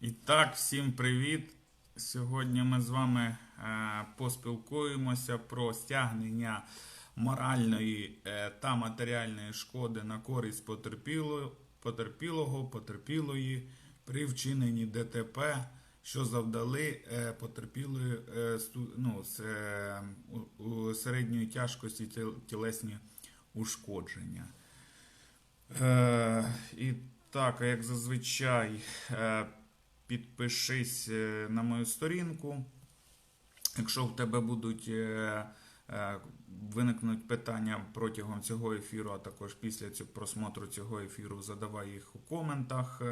І так, всім привіт! Сьогодні ми з вами е, поспілкуємося про стягнення моральної е, та матеріальної шкоди на користь потерпіло- потерпілого, потерпілої при вчиненні ДТП, що завдали е, потерпілої ну, середньої тяжкості тіл- тілесні ушкодження. І так, як зазвичай, підпишись е, на мою сторінку. Якщо в тебе будуть е, е, виникнуть питання протягом цього ефіру, а також після цього просмотру цього ефіру, задавай їх у коментах,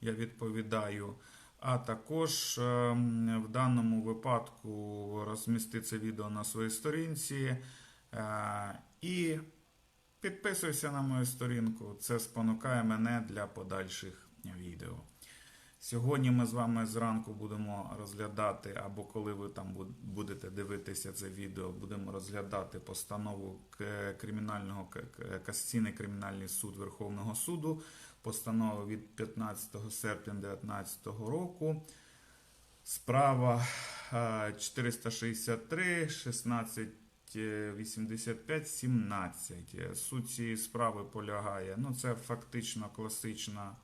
я відповідаю. А також е, в даному випадку розмісти це відео на своїй сторінці. І Підписуйся на мою сторінку, це спонукає мене для подальших відео. Сьогодні ми з вами зранку будемо розглядати, або коли ви там будете дивитися це відео, будемо розглядати постанову кримінального касаційний кримінальний суд Верховного суду, постанову від 15 серпня 2019 року. Справа е, 463 16 85 17. Суть цієї справи полягає. Ну, це фактично класична,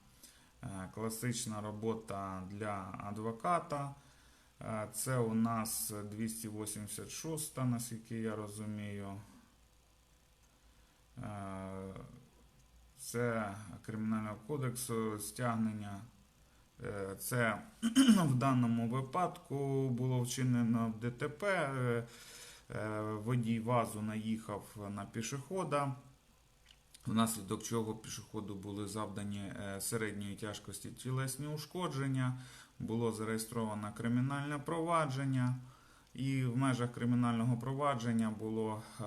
класична робота для адвоката. Е, Це у нас 286, наскільки я розумію. Е, Це Кримінального кодексу стягнення. Е, Це в даному випадку було вчинено ДТП. Е, Е, Водій вазу наїхав на пішохода, внаслідок чого пішоходу були завдані е, середньої тяжкості тілесні ушкодження, було зареєстровано кримінальне провадження, і в межах кримінального провадження було е,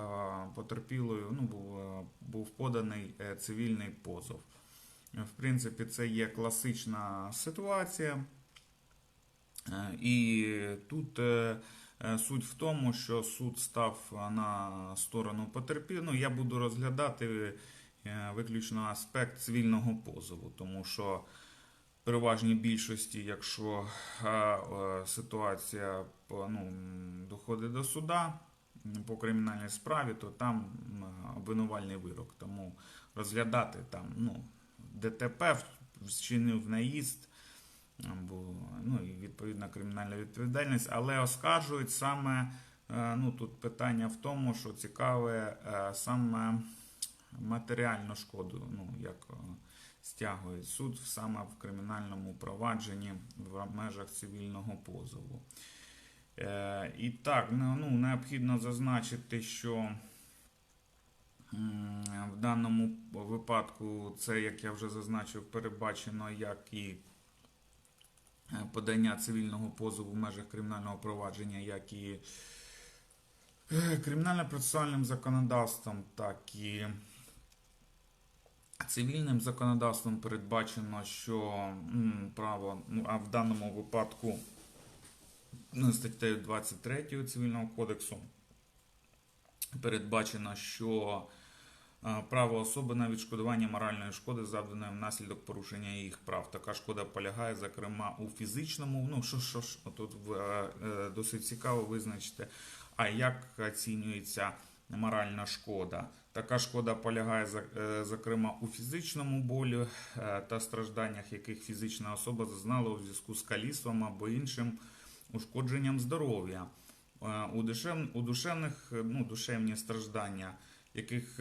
потерпілою, ну, був, е, був поданий цивільний позов. В принципі, це є класична ситуація. І тут суть в тому, що суд став на сторону потерпілого. Ну, я буду розглядати виключно аспект цивільного позову, тому що в переважній більшості, якщо е, е, ситуація ну, доходить до суда по кримінальній справі, то там обвинувальний вирок. Тому розглядати там ну, ДТП вчинив наїзд або ну, і відповідна кримінальна відповідальність, але оскаржують саме е, ну, тут питання в тому, що цікаве е, саме матеріальну шкоду, ну, як е, стягує суд саме в кримінальному провадженні в межах цивільного позову. Е, І так, ну, ну, необхідно зазначити, що в даному випадку це, як я вже зазначив, передбачено як і е, подання цивільного позову в межах кримінального провадження, як і кримінально-процесуальним законодавством, так і цивільним законодавством передбачено, що право, ну, а в даному випадку ну, статтею 23 Цивільного кодексу передбачено, що е, право особи на відшкодування моральної шкоди, завданої внаслідок порушення їх прав. Така шкода полягає, зокрема, у фізичному. Ну, що, що ж, тут е, е, досить цікаво визначити, а як оцінюється моральна шкода. Така шкода полягає, е, зокрема, у фізичному болі е, та стражданнях, яких фізична особа зазнала у зв'язку з каліцтвом або іншим ушкодженням здоров'я. Е, У, душев, у душевних, ну, душевні страждання, яких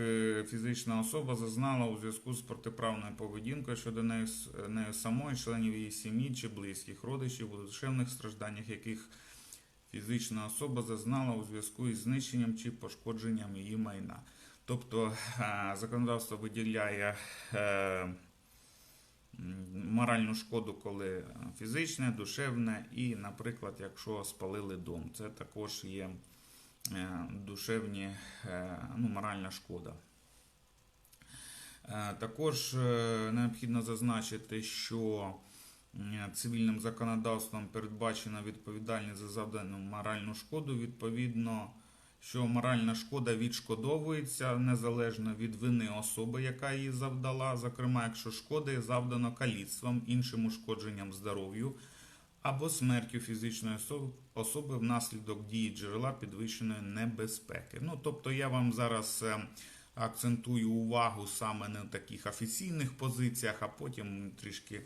фізична особа зазнала у зв'язку з протиправною поведінкою щодо неї, нею самої, членів її сім'ї чи близьких родичів, у душевних стражданнях, яких фізична особа зазнала у зв'язку із знищенням чи пошкодженням її майна. Тобто е, законодавство виділяє е, моральну шкоду, коли фізичне, душевне, і, наприклад, якщо спалили дом, це також є е, душевні, ну, моральна шкода. Також необхідно зазначити, що цивільним законодавством передбачена відповідальність за завдану моральну шкоду відповідно що моральна шкода відшкодовується незалежно від вини особи, яка її завдала, зокрема, якщо шкоди завдано каліцтвом, іншим ушкодженням здоров'ю або смертю фізичної особи внаслідок дії джерела підвищеної небезпеки. Ну, тобто я вам зараз е, акцентую увагу саме на таких офіційних позиціях, а потім трішки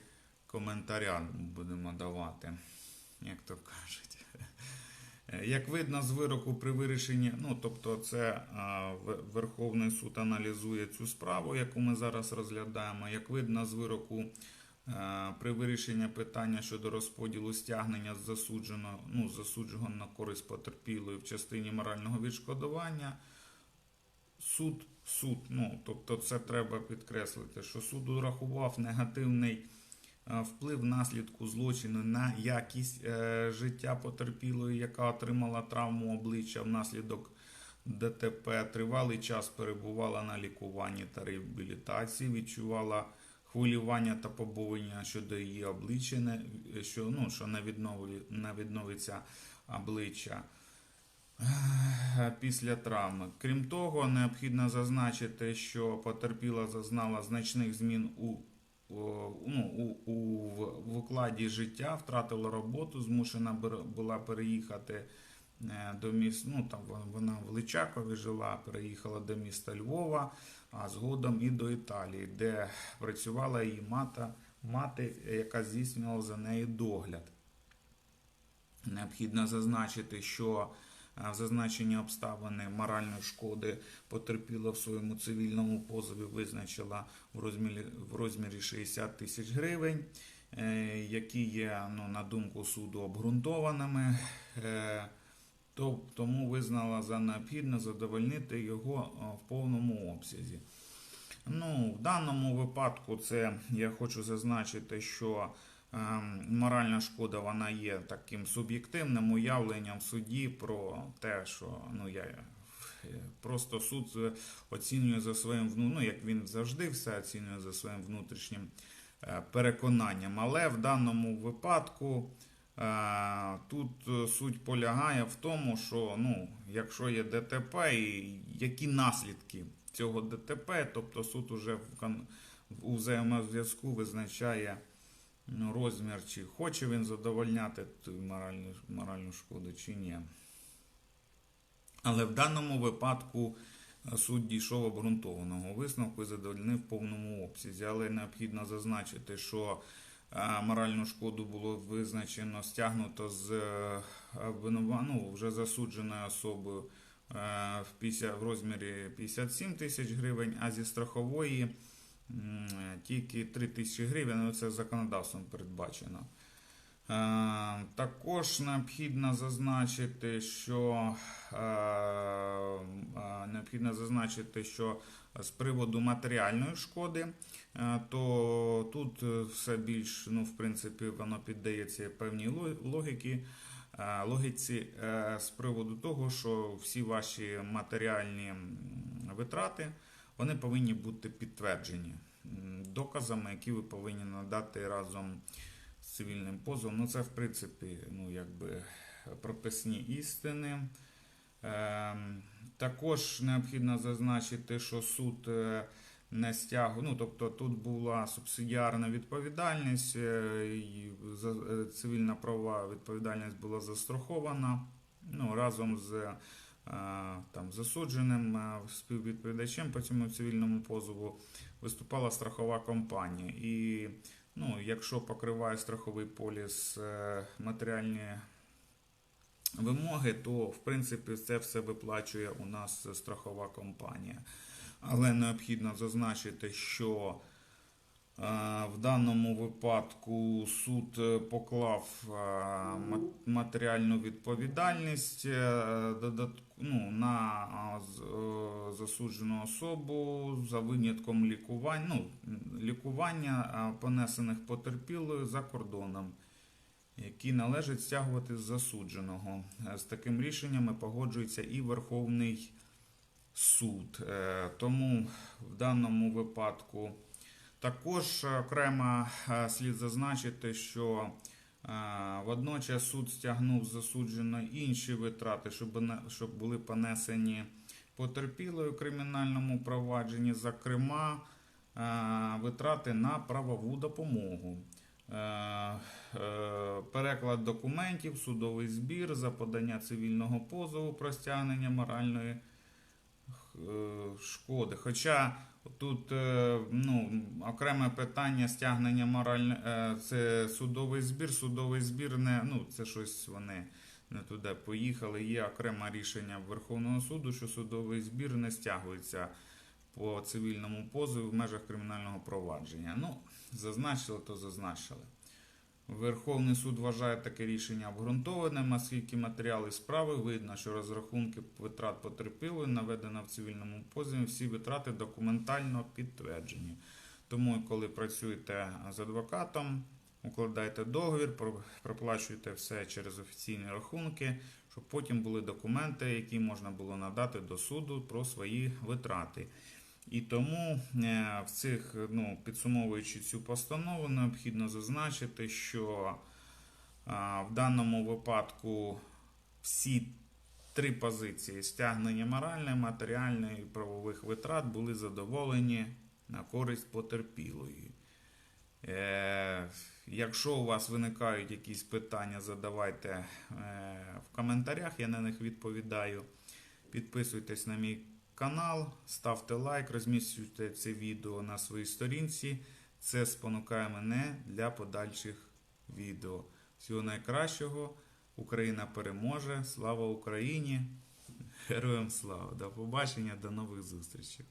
коментаря будемо давати, як то кажуть. Як видно з вироку при вирішенні, ну тобто, це Верховний суд аналізує цю справу, яку ми зараз розглядаємо. Як видно з вироку при вирішенні питання щодо розподілу стягнення засудженого, ну, засудженого на користь потерпілої в частині морального відшкодування, суд, суд, ну тобто, це треба підкреслити, що суд урахував негативний вплив наслідку злочину на якість е, життя потерпілої, яка отримала травму обличчя внаслідок ДТП, тривалий час перебувала на лікуванні та реабілітації, відчувала хвилювання та побоювання щодо її обличчя, що, ну, що не, відновлю, не відновиться обличчя. е, Після травми. Крім того, необхідно зазначити, що потерпіла зазнала значних змін у, ну, у, у, в- укладі життя, втратила роботу, змушена була переїхати е, до міста. Ну, там вона в Личакові жила, переїхала до міста Львова, а згодом і до Італії, де працювала її мата, мати, яка здійснювала за нею догляд. Необхідно зазначити, що е, зазначені обставини моральної шкоди потерпіла в своєму цивільному позові, визначила в розмірі, в розмірі 60 тисяч гривень, е, які є, ну, на думку суду, обґрунтованими. Е, тому визнала за необхідне задовольнити його е, в повному обсязі. Ну, в даному випадку це я хочу зазначити, що моральна шкода вона є таким суб'єктивним уявленням в суді про те, що ну я е, просто суд оцінює за своїм ну, як він завжди все оцінює за своїм внутрішнім е, переконанням. Але в даному випадку е, тут суть полягає в тому, що ну, якщо є ДТП, і які наслідки цього ДТП, тобто суд уже в, взаємозв'язку визначає розмір, чи хоче він задовольняти моральну, моральну шкоду, чи ні. Але в даному випадку е, суд дійшов обґрунтованого висновку і задовольнив в повному обсязі. Але необхідно зазначити, що е, моральну шкоду було визначено, стягнуто з е, ну, вже засудженою особою в, 50, в розмірі 57 тисяч гривень, а зі страхової тільки 3 тисячі гривень, але це законодавством передбачено. Е, Також необхідно зазначити, що е, е, необхідно зазначити, що з приводу матеріальної шкоди, то тут все більш, ну, в принципі, воно піддається певній логіки, логіці з приводу того, що всі ваші матеріальні витрати вони повинні бути підтверджені доказами, які ви повинні надати разом з цивільним позовом. Ну, це, в принципі, ну, якби прописні істини. Ем, також необхідно зазначити, що суд е, не стягує, ну, тобто тут була субсидіарна відповідальність, е, і е, цивільна права відповідальність була застрахована ну, разом з е, там, засудженим е, співвідповідачем по цьому цивільному позову виступала страхова компанія. І Ну, якщо покриває страховий поліс е, матеріальні вимоги, то в принципі це все виплачує у нас страхова компанія. Але необхідно зазначити, що е, в даному випадку суд е, поклав е, матеріальну відповідальність е, ну, на е, засуджену особу за винятком лікування, ну, лікування понесених потерпілою за кордоном, які належить стягувати з засудженого. Е, З таким рішенням погоджується і Верховний суд. Е, Тому в даному випадку також окремо е, слід зазначити, що Водночас суд стягнув з засудженої інші витрати, щоб, були понесені потерпілою у кримінальному провадженні, зокрема, витрати на правову допомогу. Е, е, Переклад документів, судовий збір за подання цивільного позову про стягнення моральної е, шкоди. Хоча тут е, ну, окреме питання стягнення моральне, е, це судовий збір. Судовий збір не ну, це щось вони не туди поїхали. Є окреме рішення Верховного суду, що судовий збір не стягується по цивільному позову в межах кримінального провадження. Ну, зазначили, то зазначили. Верховний суд вважає таке рішення обґрунтованим, оскільки матеріали справи видно, що розрахунки витрат потерпілої наведено в цивільному позові, всі витрати документально підтверджені. Тому, коли працюєте з адвокатом, укладайте договір, про- проплачуєте все через офіційні рахунки, щоб потім були документи, які можна було надати до суду про свої витрати. І тому е, в цих, ну, підсумовуючи цю постанову, необхідно зазначити, що в даному випадку всі три позиції стягнення моральної, матеріальної і правових витрат були задоволені на користь потерпілої. Е, якщо у вас виникають якісь питання, задавайте е, в коментарях, я на них відповідаю. Підписуйтесь на мій канал, ставте лайк, розміщуйте це відео на своїй сторінці. Це спонукає мене для подальших відео. Всього найкращого. Україна переможе. Слава Україні! Героям слава! До побачення, до нових зустрічей!